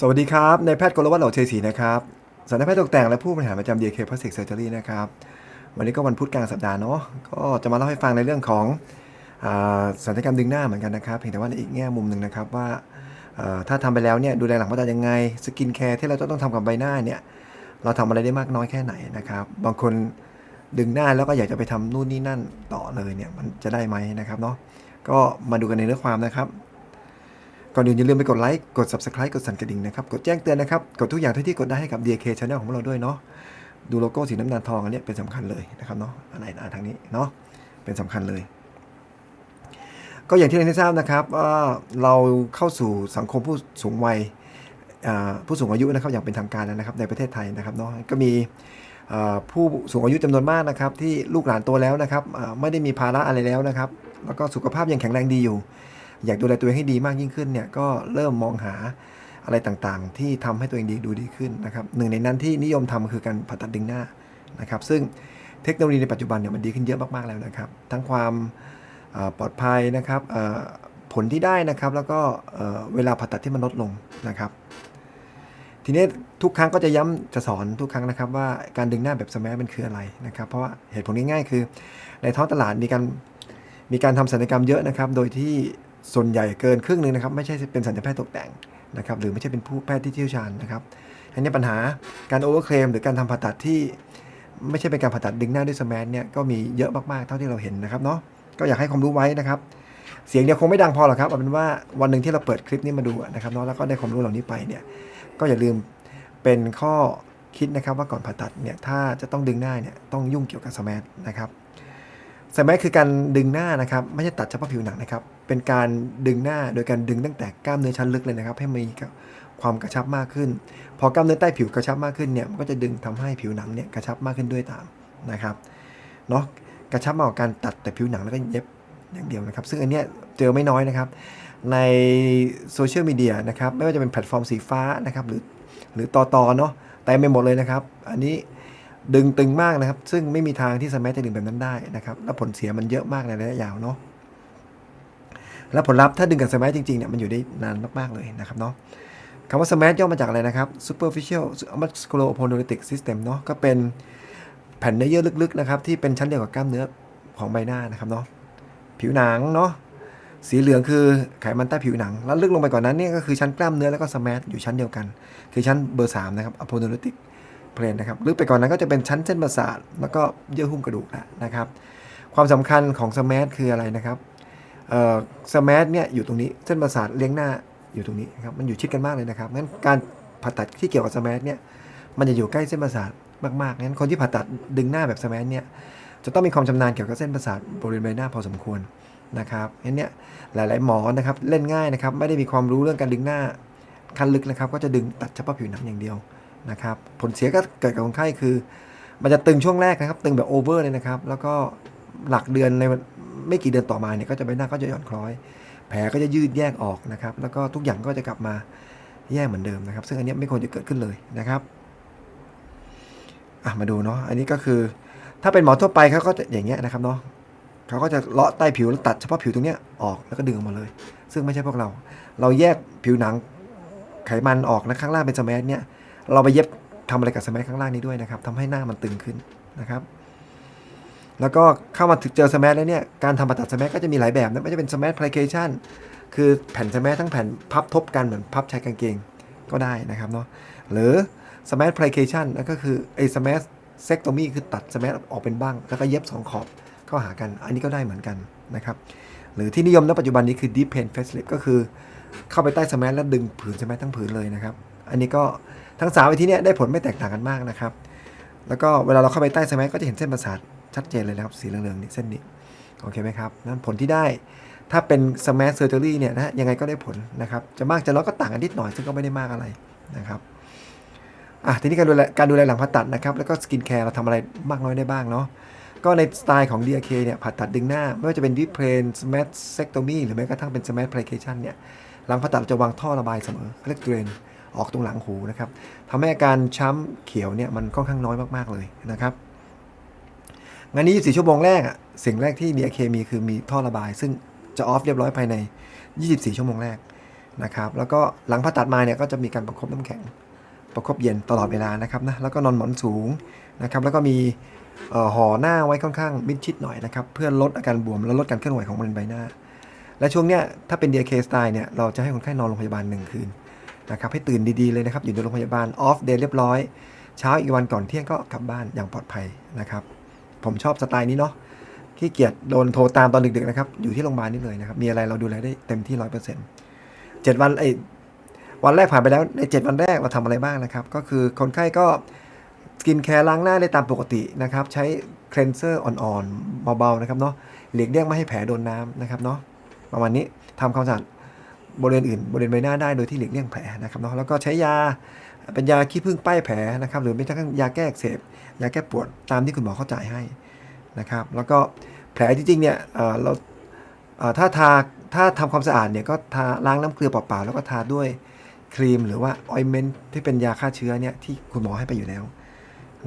สวัสดีครับ ในแพทย์กรวัตรเหล่าเชยศรีนะครับสัญญาแพทย์ตกแต่งและผู้บริหารประจำ DK Plastic Surgery นะครับ วันนี้ก็วันพุธกลางสัปดาห์เนาะ ก็จะมาเล่าให้ฟังในเรื่องของอาศัลยกรรมดึงหน้าเหมือนกันนะครับ เพียงแต่ว่าในอีกแง่มุมหนึ่งนะครับว่าถ้าทำไปแล้วเนี่ยดูแลหลังผ่าตัดยังไง สกินแคร์ที่เราจะต้องทำกับใบหน้าเนี่ย เราทำอะไรได้มากน้อยแค่ไหนนะครับ บางคนดึงหน้าแล้วก็อยากจะไปทำนู่นนี่นั่นต่อเลยเนี่ย มันจะได้ไหมนะครับเนาะ ก็มาดูกันในเรื่องความนะครับ ก่อนอื่นอย่าลืมไปกดไลค์ กด subscribe กดสั่นกระดิ่งนะครับ กดแจ้งเตือนนะครับ กดทุกอย่างที่ที่กดได้ให้กับ DK Channel ของเราด้วยเนาะ ดูโลโก้สีน้ำตาลทองอันนี้เป็นสำคัญเลยนะครับเนาะ อันไหนอ่านทางนี้เนาะ เป็นสำคัญเลย ก็อย่างที่เราได้ทราบนะครับว่าเราเข้าสู่สังคมผู้สูงวัยผู้สูงอายุนะครับอย่างเป็นทางการแล้วนะครับในประเทศไทยนะครับเนาะ ก็มีผู้สูงอายุจำนวนมากนะครับที่ลูกหลานโตแล้วนะครับไม่ได้มีภาระอะไรแล้วนะครับ แล้วก็สุขภาพยังแข็งแรงดีอยู่ อยากดูแลตัวเองให้ดีมากยิ่งขึ้นเนี่ยก็เริ่มมองหาอะไรต่างๆ ที่ทำให้ตัวเองดีดูดีขึ้นนะครับหนึ่งในนั้นที่นิยมทำคือการผ่าตัดดึงหน้านะครับ ซึ่งเทคโนโลยีในปัจจุบันเนี่ยมันดีขึ้นเยอะมากๆแล้วนะครับ ทั้งความปลอดภัยนะครับผลที่ได้นะครับแล้วก็เวลาผ่าตัดที่มันลดลงนะครับ ทีนี้ทุกครั้งก็จะย้ำจะสอนทุกครั้งนะครับ ว่าการดึงหน้าแบบสมัมันคืออะไรนะครับ เพราะว่าเหตุผลง่ายๆคือ ในท้องตลาดมีการมีการทำศัลยกรรมเยอะนะครับ โดยที่ ส่วนใหญ่เกินครึ่งหนึ่งนะครับไม่ใช่เป็นศัลยแพทย์ตกแต่งนะครับหรือไม่ใช่เป็นผู้แพทย์ที่เชี่ยวชาญนะครับอันนี้ปัญหาการโอเวอร์เคลมหรือการทำผ่าตัดที่ไม่ใช่เป็นการผ่าตัดดึงหน้าด้วยสแมัเนี่ยก็มีเยอะมากๆเท่าที่เราเห็นนะครับเนาะก็อยากให้ความรู้ไว้นะครับ เสียงเดียวคงไม่ดังพอหรอกครับเอาเป็นว่าวันหนึ่งที่เราเปิดคลิปนี้มาดูนะครับเนาะแล้วก็ได้ความรู้เหล่านี้ไปเนี่ยก็อย่าลืมเป็นข้อคิดนะครับว่าก่อนผ่าตัดเนี่ยถ้าจะต้องดึงหน้าเนี่ยต้องยุ่งเกี่ยวกับสแมันะครับ สมัคือการดึงหน้านะครับ ไม่ใช่ตัดเฉพาะผิวหนังนะครับ เป็นการดึงหน้าโดยการดึงตั้งแต่กล้ามเนื้อชั้นลึกเลยนะครับ ให้มีความกระชับมากขึ้น พอกล้ามเนื้อใต้ผิวกระชับมากขึ้นเนี่ยมันก็จะดึงทำให้ผิวหนังเนี่ยกระชับมากขึ้นด้วยตามนะครับเนาะกระชับมากกว่าการตัดแต่ผิวหนังแล้วก็เย็บอย่างเดียวนะครับ ซึ่งอันเนี้ยเจอไม่น้อยนะครับในโซเชียลมีเดียนะครับไม่ว่าจะเป็นแพลตฟอร์มสีฟ้านะครับหรือหรือต่อตอเนาะแต่ไม่หมดเลยนะครับ อันนี้ ดึงตึงมากนะครับ ซึ่งไม่มีทางที่สมัจะดึงแบบนั้นได้นะครับและผลเสียมันเยอะมากในระยะยาวเนาะและผลลัพธ์ถ้าดึงกับสมัจริงๆเนี่ยมันอยู่ได้นานมากๆเลยนะครับเนาะคำว่าสมัย่อมาจากอะไรนะครับ superficial musculopolytic system เนาะก็เป็นแผ่นเนื้อเยื่อลึกๆนะครับที่เป็นชั้นเดียวกับกล้ามเนื้อของใบหน้านะครับเนาะผิวหนังเนาะสีเหลืองคือไขมันใต้ผิวหนัง แล้วลึกลงไปกว่านนั้นเนี่ยก็คือชั้นกล้ามเนื้อแล้วก็สมัอยู่ชั้นเดียวกัน คือชั้นเบอร์สามนะครับ aponeuritic เพลนนะครับลึกไปก่อนนั้นก็จะเป็นชั้นเส้นประสาทแล้วก็เยื่อหุ้มกระดูกแล้วนะครับ ความสำคัญของสมาร์ทคืออะไรนะครับเอ่อสมาร์ทเนี่ยอยู่ตรงนี้เส้นประสาทเลี้ยงหน้าอยู่ตรงนี้ครับมันอยู่ชิดกันมากเลยนะครับงั้นการผ่าตัดที่เกี่ยวกับสมาร์ทเนี่ยมันจะอยู่ใกล้เส้นประสาทมากๆงั้นคนที่ผ่าตัดดึงหน้าแบบสมาร์ทเนี่ยจะต้องมีความชำนาญเกี่ยวกับเส้นประสาทบริเวณใบหน้าพอสมควรนะครับงั้นเนี่ยหลาย ๆ หมอนะครับเล่นง่ายนะครับไม่ได้มีความรู้เรื่องการดึงหน้าขั้นลึกนะครับ ก็จะดึงตัดเฉพาะผิวหนังอย่างเดียว นะครับผลเสียก็เกิดกับคนไข้คือ มันจะตึงช่วงแรกนะครับ ตึงแบบโอเวอร์เลยนะครับ แล้วก็หลักเดือนในไม่กี่เดือนต่อมาเนี่ยก็จะใบหน้าก็จะหย่อนคล้อย แผลก็จะยืดแยกออกนะครับ แล้วก็ทุกอย่างก็จะกลับมาแย่เหมือนเดิมนะครับ ซึ่งอันนี้ไม่ควรจะเกิดขึ้นเลยนะครับอะมาดูเนาะอันนี้ก็คือถ้าเป็นหมอทั่วไปเขาก็จะอย่างเงี้ยนะครับเนาะเขาก็จะเลาะใต้ผิวแล้วตัดเฉพาะผิวตรงเนี้ยออกแล้วก็ดึงออกมาเลย ซึ่งไม่ใช่พวกเรา เราแยกผิวหนังไขมันออกนะข้างล่างเป็นสมัเนี่ย เราไปเย็บทำอะไรกับสมัยข้างล่างนี้ด้วยนะครับทำให้หน้ามันตึงขึ้นนะครับ แล้วก็เข้ามาถึงเจอสมัยแล้วเนี่ยการทำผ่าตัดสมัยก็จะมีหลายแบบนะไม่จะเป็นสมัยพล i เคชันคือแผ่นสมัยทั้งแผ่นพับทบกันเหมือนพับชายกางเกงก็ได้นะครับเนาะหรือสมัยพล i เคชันนั่นก็คือไอ้สมัยเซ็กโตมีคือตัดสมัยออกเป็นบ้าง แล้วก็เย็บสองขอบเข้าหากัน อันนี้ก็ได้เหมือนกันนะครับหรือที่นิยมณปัจจุบันนี้คือ deep pain facelift ก็คือเข้าไปใต้สมัยแล้วดึงผืนสมัยทั้งผืนเลยนะครับ อันนี้ก็ทั้งสาวิธีเนี้ยได้ผลไม่แตกต่างกันมากนะครับ แล้วก็เวลาเราเข้าไปใต้สมัยก็จะเห็นเส้นประสาทชัดเจนเลยนะครับ สีเหลืองๆนี่เส้นนี้โอเคไหมครับนั้นผลที่ได้ถ้าเป็นสมัยเซอร์เจอรี่เนี่ยนะยังไงก็ได้ผลนะครับ จะมากจะน้อยก็ต่างกันนิดหน่อยซึ่งก็ไม่ได้มากอะไรนะครับอะทีนี้การดูแลการดูแลหลังผ่าตัดนะครับ แล้วก็สกินแคร์เราทำอะไรมากน้อยได้บ้างเนาะก็ในสไตล์ของ DRK เนี่ยผ่าตัดดึงหน้า ไม่ว่าจะเป็นดิเพนสมั s เซกโตมีหรือแม้กระทั่งเป็นสมั s พล i เคชันเนี่ยหลังผ่าตัดเราจะวางท่อระบายเสมอเรียกเดรน ออกตรงหลังหูนะครับทำให้อาการช้ำเขียวเนี่ยมันค่อนข้างน้อยมากๆเลยนะครับงานนี้24ชั่วโมงแรกอะสิ่งแรกที่ DRK มีคือมีท่อระบาย ซึ่งจะออฟเรียบร้อยภายใน 24 ชั่วโมงแรกนะครับ แล้วก็หลังผ่าตัดมาเนี่ยก็จะมีการประคบน้ำแข็ง ประคบเย็นตลอดเวลานะครับนะ แล้วก็นอนหมอนสูงนะครับ แล้วก็มีห่อหน้าไว้ค่อนข้างมิดชิดหน่อยนะครับ เพื่อลดอาการบวมและลดการเคลื่อนไหวของบริเวณใบหน้า และช่วงเนี้ยถ้าเป็น DK style เนี่ย เราจะให้คนไข้นอนโรงพยาบาลหนึ่งคืน นะครับให้ตื่นดีๆเลยนะครับอยู่ในโรงพยาบาลออฟเดย์เรียบร้อย เช้าอีกวันก่อนเที่ยงก็กลับบ้านอย่างปลอดภัยนะครับ ผมชอบสไตล์นี้เนาะขี้เกียจโดนโทรตามตอนดึกๆนะครับอยู่ที่โรงพยาบาลนี่เลยนะครับมีอะไรเราดูแลได้เต็มที่ร้อยเปอร์เซ็นต์เจ็ดวันไอ้วันแรกผ่านไปแล้วใน 7 วันแรกเราทำอะไรบ้างนะครับ ก็คือคนไข้ก็สกินแคร์ล้างหน้าได้ตามปกตินะครับ ใช้เคลนเซอร์อ่อนๆเบาๆนะครับเนาะหลีกเลี่ยงไม่ให้แผลโดนน้ำนะครับเนาะประมาณนี้ทำความสะอาด บริเวณอื่นบริเวณใบหน้าได้โดยที่หลีกเลี่ยงแผลนะครับเนาะแล้วก็ใช้ยาเป็นยาขี้ผึ้งป้ายแผลนะครับหรือไม่ใช่ยาแก้อักเสบยาแก้ปวดตามที่คุณหมอเข้าจ่ายให้นะครับ แล้วก็แผลจริงๆเนี่ยเราถ้าทาถ้าทำความสะอาดเนี่ยก็ทาล้างน้ำเกลือเปล่าๆแล้วก็ทาด้วยครีมหรือว่าออยเมนต์ที่เป็นยาฆ่าเชื้อเนี่ยที่คุณหมอให้ไปอยู่แล้ว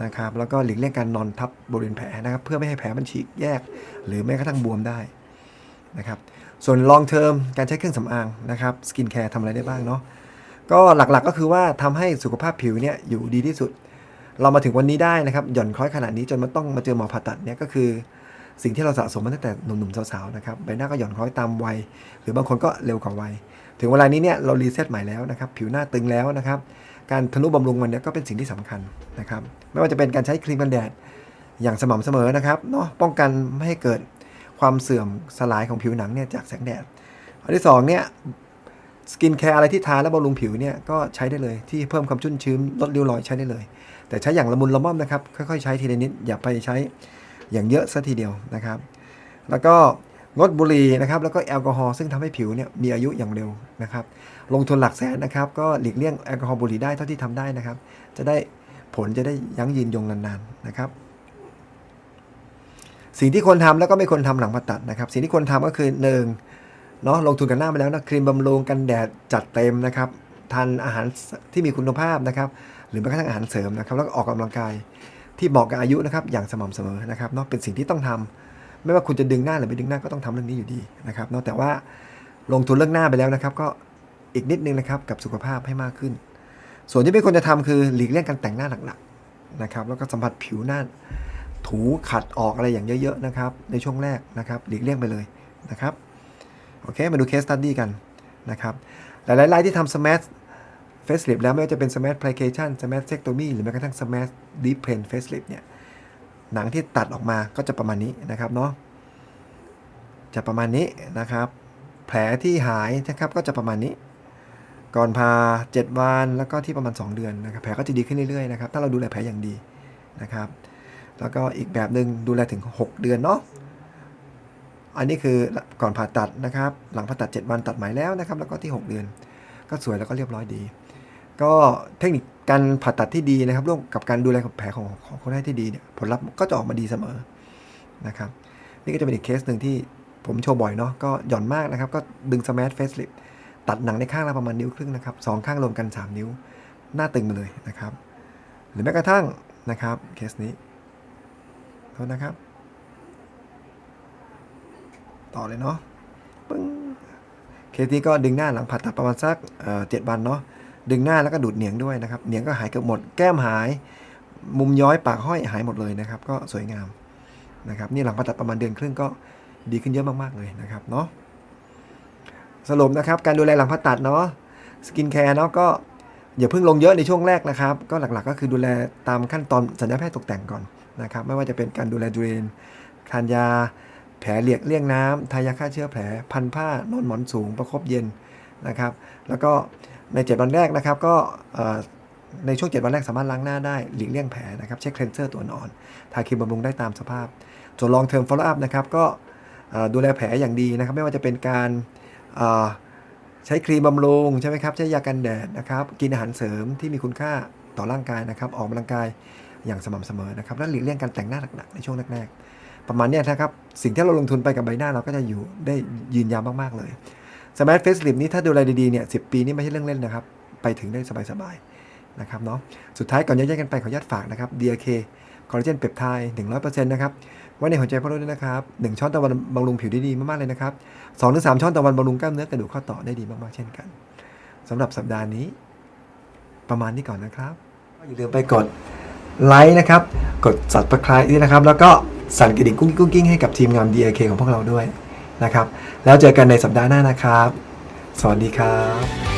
นะครับแล้วก็หลีกเลี่ยงการนอนทับบริเวณแผลนะครับเพื่อไม่ให้แผลมันฉีกแยก หรือแม้กระทั่งบวมได้ นะครับส่วน long term การใช้เครื่องสำอางนะครับสกินแคร์ทำอะไรได้บ้างเนาะก็หลักๆก็คือว่าทำให้สุขภาพผิวเนี่ยอยู่ดีที่สุด เรามาถึงวันนี้ได้นะครับ หย่อนคล้อยขนาดนี้จนมันต้องมาเจอหมอผ่าตัดเนี่ยก็คือสิ่งที่เราสะสมมาตั้งแต่หนุ่มๆสาวๆนะครับใบหน้าก็หย่อนคล้อยตามวัย หรือบางคนก็เร็วกว่าวัย ถึงเวลานี้เนี่ยเรารีเซ็ตใหม่แล้วนะครับผิวหน้าตึงแล้วนะครับการทนุบำรุงมันเนี่ยก็เป็นสิ่งที่สำคัญนะครับไม่ว่าจะเป็นการใช้ครีมกันแดดอย่างสม่ำเสมอนะครับเนาะป้องกันไม่ให้เกิด ความเสื่อมสลายของผิวหนังเนี่ยจากแสงแดดอันที่สองเนี่ยสกินแคร์อะไรที่ทาแล้วบำรุงผิวเนี่ยก็ใช้ได้เลยที่เพิ่มความชุ่มชื้นลดริ้วรอยใช้ได้เลย แต่ใช้อย่างละมุนละม่อมนะครับค่อยๆใช้ทีละนิดอย่าไปใช้อย่างเยอะซะทีเดียวนะครับ แล้วก็งดบุหรี่นะครับแล้วก็แอลกอฮอล์ซึ่งทำให้ผิวเนี่ยมีอายุอย่างเร็วนะครับ ลงทุนหลักแสนนะครับ ก็หลีกเลี่ยงแอลกอฮอล์บุหรี่ได้เท่าที่ทำได้นะครับ จะได้ผลจะได้ยั้งยืนยงนานๆนะครับ สิ่งที่ควรทำแล้วก็ไม่ควรทำหลังผ่าตัดนะครับ สิ่งที่ควรทำก็คือหนึ่งเนาะลงทุนกันหน้าไปแล้วนะครีมบำรุงกันแดดจัดเต็มนะครับทานอาหารที่มีคุณภาพนะครับ หรือแม้กระทั่งอาหารเสริมนะครับ แล้วก็ออกกำลังกายที่เหมาะกับอายุนะครับ อย่างสม่ำเสมอนะครับเนาะเป็นสิ่งที่ต้องทำไม่ว่าคุณจะดึงหน้าหรือไม่ดึงหน้าก็ต้องทำเรื่องนี้อยู่ดีนะครับเนาะแต่ว่าลงทุนเรื่องหน้าไปแล้วนะครับ ก็อีกนิดนึงนะครับกับสุขภาพให้มากขึ้น ส่วนที่ไม่ควรจะทำคือหลีกเลี่ยงการแต่งหน้าหนักๆนะครับ แล้วก็สัมผัสผิวหน้า ถูขัดออกอะไรอย่างเยอะๆนะครับในช่วงแรกนะครับหลีกเลี่ยงไปเลยนะครับโอเคมาดูเคสตัดดี้กันนะครับหลายๆรายที่ทำ smash facelift แล้วไม่ว่าจะเป็น smash plication smash sectomy หรือแม้กระทั่ง smash deep plane facelift เนี่ยหนังที่ตัดออกมาก็จะประมาณนี้นะครับเนาะจะประมาณนี้นะครับ แผลที่หายนะครับก็จะประมาณนี้ ก่อนพา 7 วันแล้วก็ที่ประมาณ 2 เดือนนะครับแผลก็จะดีขึ้นเรื่อยๆนะครับถ้าเราดูแลแผลอย่างดีนะครับ แล้วก็อีกแบบหนึ่งดูแลถึง 6 เดือนเนาะอันนี้คือก่อนผ่าตัดนะครับ หลังผ่าตัด 7 วันตัดไหมแล้วนะครับ แล้วก็ที่ 6 เดือน ก็สวยแล้วก็เรียบร้อยดี ก็เทคนิคการผ่าตัดที่ดีนะครับร่วมกับการดูแลแผลของของคนไข้ที่ดีเนี่ยผลลัพธ์ก็จะออกมาดีเสมอนะครับ นี่ก็จะเป็นอีกเคสหนึ่งที่ผมโชว์บ่อยเนาะก็หย่อนมากนะครับ ก็ดึงสมาร์ทเฟสลิปตัดหนังในข้างละประมาณนิ้วครึ่งนะครับสองข้างรวมกัน 3 นิ้ว หน้าตึงมาเลยนะครับ หรือแม้กระทั่งนะครับเคสนี้ ทษนะครับ ต่อเลยเนาะปึ้งเคสนี้ก็ดึงหน้าหลังผ่าตัดประมาณสักเอ่อเจ็ดวันเนาะดึงหน้าแล้วก็ดูดเหนียงด้วยนะครับเหนียงก็หายเกือบหมดแก้มหาย มุมย้อยปากห้อยหายหมดเลยนะครับ ก็สวยงามนะครับ นี่หลังผ่าตัดประมาณเดือนครึ่งก็ดีขึ้นเยอะมากๆเลยนะครับเนาะสรุปนะครับ การดูแลหลังผ่าตัดเนาะสกินแคร์เนาะก็อย่าเพิ่งลงเยอะในช่วงแรกนะครับ ก็หลักๆ ก็คือดูแลตามขั้นตอนสัญญาแพทย์ตกแต่งก่อน นะครับไม่ว่าจะเป็นการดูแลดูเรนทานยา แผลเหลียกเลี่ยงน้ำทายาฆ่าเชื้อแผล พันผ้านอนหมอนสูงประคบเย็นนะครับ แล้วก็ใน 7 วันแรกนะครับก็ในช่วง 7 วันแรกสามารถล้างหน้าได้หลีกเลี่ยงแผลนะครับเช็คเคลนเซอร์ตัวนอนทาครีมบำรุงได้ตามสภาพ ส่วนลองเทอม follow up นะครับก็ดูแลแผลอย่างดีนะครับ ไม่ว่าจะเป็นการใช้ครีมบำรุงใช่ไหมครับใช้ยากันแดดนะครับ กินอาหารเสริมที่มีคุณค่าต่อร่างกายนะครับ ออกกำลังกาย อย่างสม่ำเสมอนะครับและหลีกเลี่ยงการแต่งหน้าหนักๆในช่วงแรกๆประมาณนี้นะครับสิ่งที่เราลงทุนไปกับใบหน้าเราก็จะอยู่ได้ยืนยาวมากๆเลยสมาร์ทเฟสลิปนี้ถ้าดูแลดีๆเนี่ยสิปีนี้ไม่ใช่เรื่องเล่นนะครับ ไปถึงได้สบายๆนะครับเนาะสุดท้ายก่อนแยกกันไปขออนุญาตฝากนะครับ DRK คอลลาเจนเปปไทด์100%นะครับไว้ในหัวใจพ่อรุ่นด้วยนะครับ1ช้อนต่อวันบำรุงผิวได้ดีมากๆเลยนะครับ2-3ช้อนต่อวันบำรุงกล้ามเนื้อกระดูกข้อต่อได้ดีมากๆเช่นกันสำหรับสัปดาห์นี้ ประมาณนี้ก่อนนะครับอย่าลืมไปกด ไลค์นะครับ กด subscribe ด้วยนะครับ แล้วก็สั่นกระดิ่งกุ้งกุ้งกิ้งให้กับทีมงาน D.I.K. ของพวกเราด้วยนะครับ แล้วเจอกันในสัปดาห์หน้านะครับ สวัสดีครับ